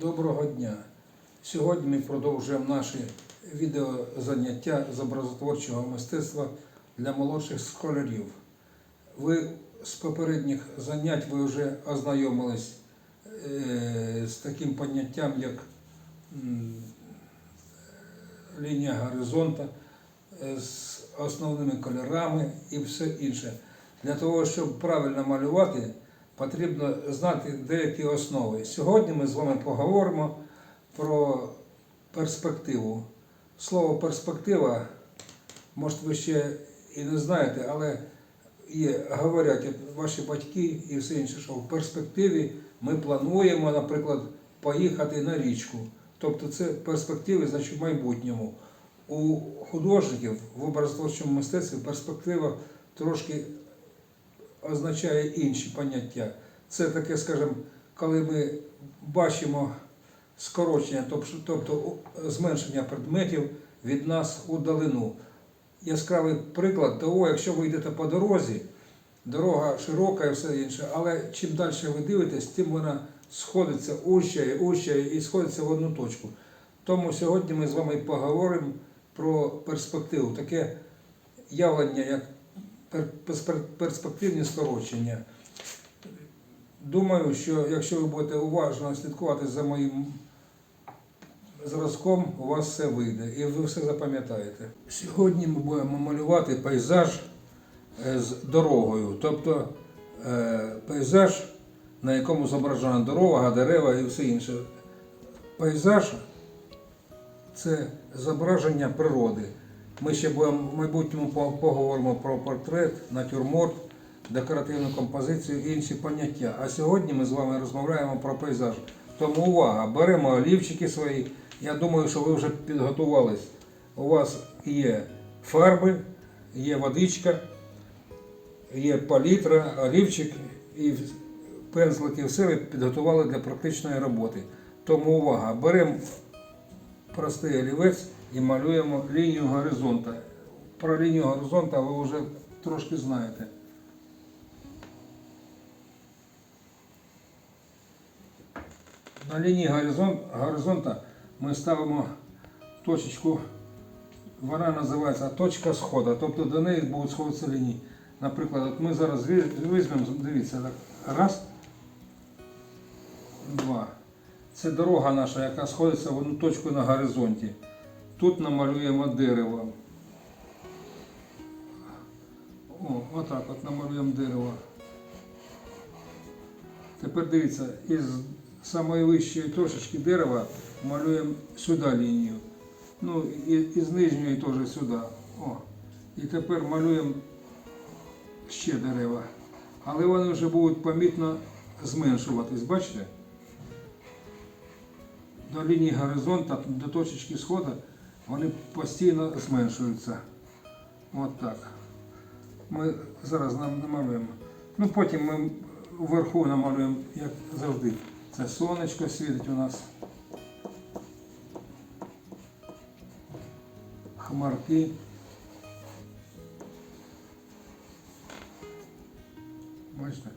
Доброго дня! Сьогодні ми продовжуємо наші відеозаняття з образотворчого мистецтва для молодших школярів. Ви з попередніх занять ви вже ознайомились е, з таким поняттям, як лінія горизонта, е, з основними кольорами і все інше. Для того, щоб правильно малювати, потрібно знати деякі основи. Сьогодні ми з вами поговоримо про перспективу. Слово перспектива, може ви ще і не знаєте, але є, говорять ваші батьки і все інше, що в перспективі ми плануємо, наприклад, поїхати на річку. Тобто це перспективи, значить, в майбутньому. У художників в образотворчому мистецтві перспектива трошки означає інші поняття. Це таке, скажімо, коли ми бачимо скорочення, тобто- зменшення предметів від нас у далину. Яскравий приклад того, якщо ви йдете по дорозі, дорога широка і все інше, але чим далі ви дивитесь, тим вона сходиться, ущає, ущає і сходиться в одну точку. Тому сьогодні ми з вами поговоримо про перспективу, таке явлення, як перспективні скорочення. Думаю, що якщо ви будете уважно слідкувати за моїм зразком, у вас все вийде і ви все запам'ятаєте. Сьогодні ми будемо малювати пейзаж е, з дорогою, тобто е, пейзаж, на якому зображена дорога, дерева і все інше. Пейзаж це зображення природи. Ми ще будемо в майбутньому поговоримо про портрет, натюрморт, декоративну композицію і інші поняття. А сьогодні ми з вами розмовляємо про пейзаж. Тому увага, беремо олівчики свої. Я думаю, що ви вже підготувались. У вас є фарби, є водичка, є палітра, олівчик і пензлики. Все ви підготували для практичної роботи. Тому увага, беремо простий олівець і малюємо лінію горизонта. Про лінію горизонта ви вже трошки знаєте. На лінії горизонта ми ставимо точечку, вона називається точка сходу, тобто до неї будуть сходитися лінії. Наприклад, от ми зараз візьмемо, дивіться, так, раз, два. Це дорога наша, яка сходиться в одну точку на горизонті. Тут намалюємо дерево. О, отак от намалюємо дерево. Тепер дивіться, із самої вищої точечки дерева малюємо сюди лінію. Ну, і, і з нижньої теж сюди. О. І тепер малюємо ще дерева. Але вони вже будуть помітно зменшуватись, бачите? До лінії горизонта, до точечки сходу, вони постійно зменшуються. От так. Ми зараз нам намалюємо. Ну потім ми вверху намалюємо, як завжди. Це сонечко світить у нас. Хмарки. Бачите?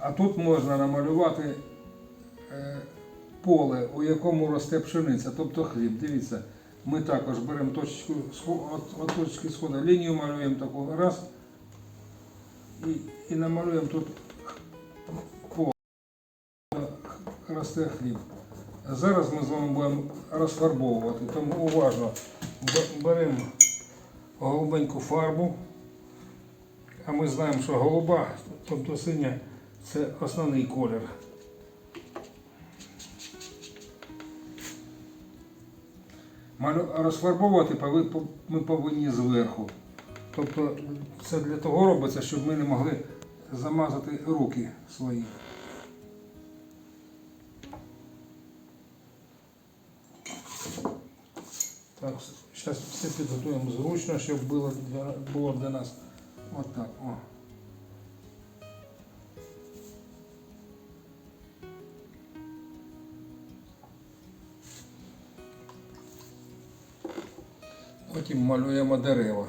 А тут можна намалювати е, поле, у якому росте пшениця, тобто хліб. Дивіться, ми також беремо точечку от, точки сходу, лінію малюємо таку раз і, і намалюємо тут поле, росте хліб. Зараз ми з вами будемо розфарбовувати, тому уважно беремо голубеньку фарбу. А ми знаємо, що голуба, тобто синя, це основний колір. Розфарбовувати ми повинні зверху. Тобто це для того робиться, щоб ми не могли замазати руки свої. Так, зараз все підготуємо зручно, щоб було для, було для нас отак. О. Потім малюємо дерева.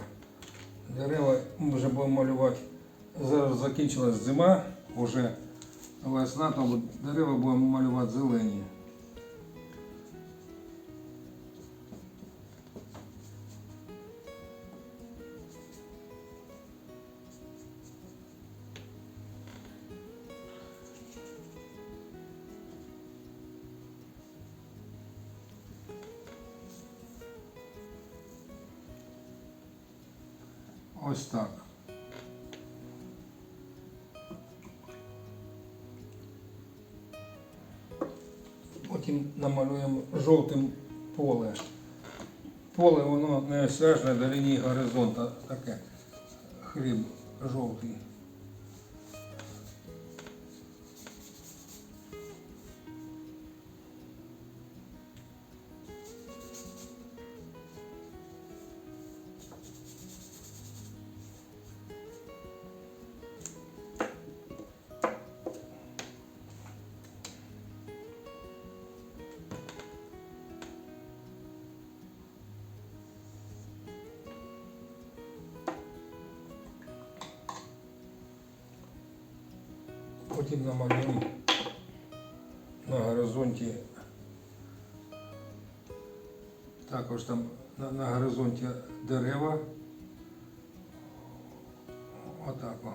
Дерева ми вже будемо малювати. Зараз закінчилась зима, вже весна, тому дерева будемо малювати зелені. Ось так. Потім намалюємо жовтим поле. Поле воно не осяжне до лінії горизонту, таке хліб жовтий. Потім намалюємо на горизонті. Також там на, на горизонті дерева. Отак. о.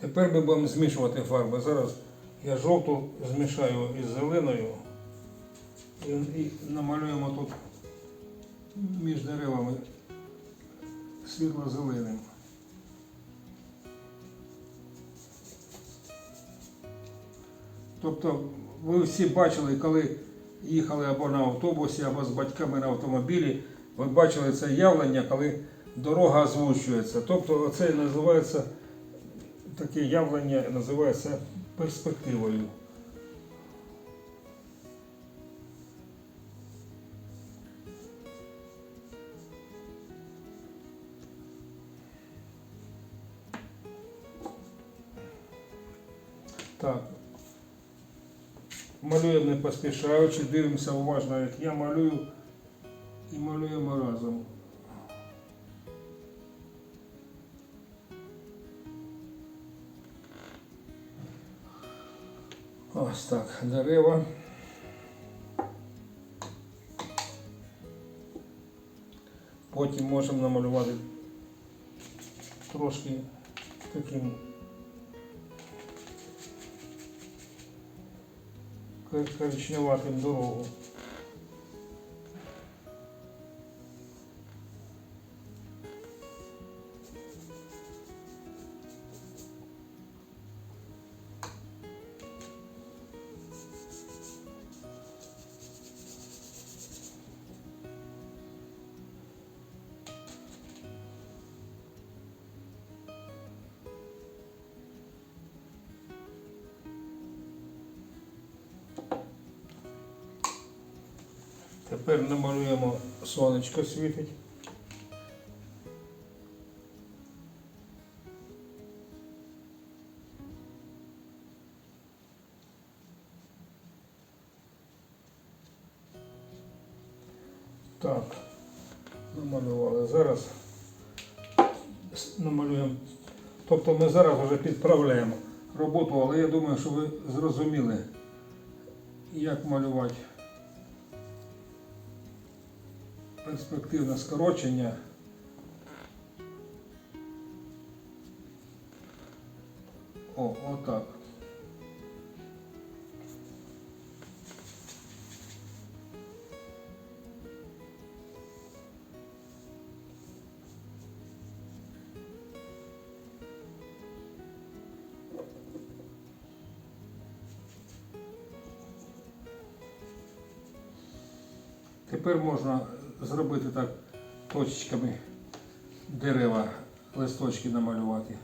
Тепер ми будемо змішувати фарби. Зараз я жовту змішаю із зеленою і, і намалюємо тут між деревами світло-зеленим. Тобто ви всі бачили, коли їхали або на автобусі, або з батьками на автомобілі, ви бачили це явлення, коли дорога озвучується. Тобто це називається таке явлення називається перспективою. Так. Малюємо не поспішаючи, дивимося уважно, як я малюю і малюємо разом. Ось так, дерева. Потім можемо намалювати трошки таким кор- коричневатим дорогу. Тепер намалюємо сонечко світить. Так, намалювали. Зараз намалюємо. Тобто ми зараз вже підправляємо роботу, але я думаю, що ви зрозуміли, як малювати. Перспективне скорочення. О, отак. Тепер можна зробити так точечками дерева, листочки намалювати.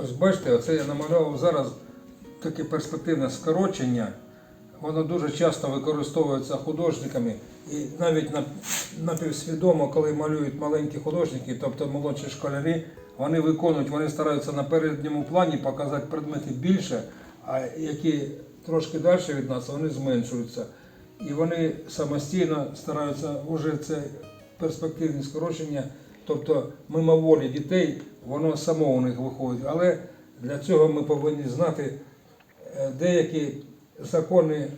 Ось бачите, оце я намалював зараз таке перспективне скорочення воно дуже часто використовується художниками, і навіть на- напівсвідомо, коли малюють маленькі художники, тобто молодші школярі, вони виконують, вони стараються на передньому плані показати предмети більше, а які трошки далі від нас, вони зменшуються. І вони самостійно стараються вже це перспективні скорочення, тобто мимоволі дітей, воно само у них виходить. Але для цього ми повинні знати е, деякі закони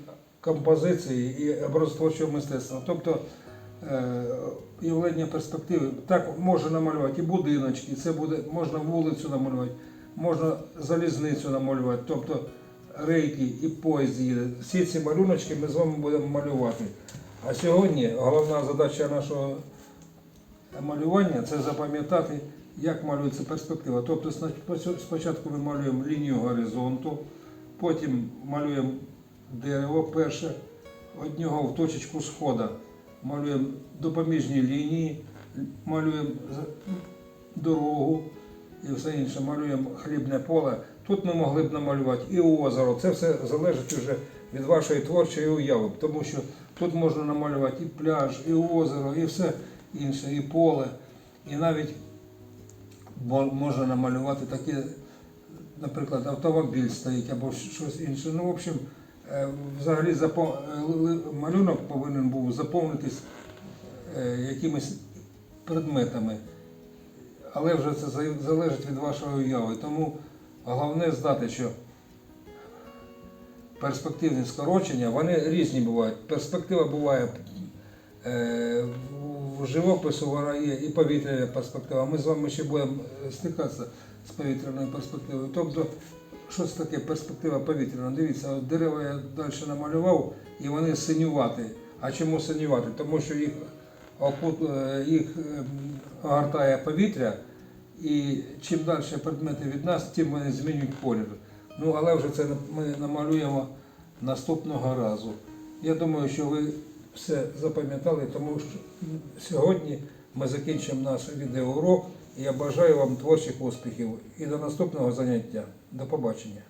композиції і образотворчого мистецтва. Тобто е, явлення перспективи. Так можна намалювати і будиночки, це буде, можна вулицю намалювати, можна залізницю намалювати, тобто рейки і поїзд їде. Всі ці малюночки ми з вами будемо малювати. А сьогодні головна задача нашого малювання це запам'ятати, як малюється перспектива. Тобто спочатку ми малюємо лінію горизонту, потім малюємо дерево перше, від нього в точечку схода малюємо допоміжні лінії, малюємо дорогу і все інше, малюємо хлібне поле. Тут ми могли б намалювати і озеро. Це все залежить вже від вашої творчої уяви, тому що тут можна намалювати і пляж, і озеро, і все інше, і поле, і навіть можна намалювати таке, наприклад, автомобіль стоїть або щось інше. Ну, в общем, е, взагалі е, малюнок повинен був заповнитись е, якимись предметами. Але вже це залежить від вашої уяви. Тому головне знати, що перспективні скорочення, вони різні бувають. Перспектива буває живопису вона є і повітряна перспектива. Ми з вами ще будемо е, стикатися з повітряною перспективою. Тобто, що це таке перспектива повітряна? Дивіться, от дерева я далі намалював, і вони синюваті. А чому синюваті? Тому що їх, е, їх ем, огортає повітря, і чим далі предмети від нас, тим вони змінюють колір. Ну, але вже це ми намалюємо наступного разу. Я думаю, що ви все запам'ятали, тому що сьогодні ми закінчимо наш відеоурок. Я бажаю вам творчих успіхів і до наступного заняття. До побачення.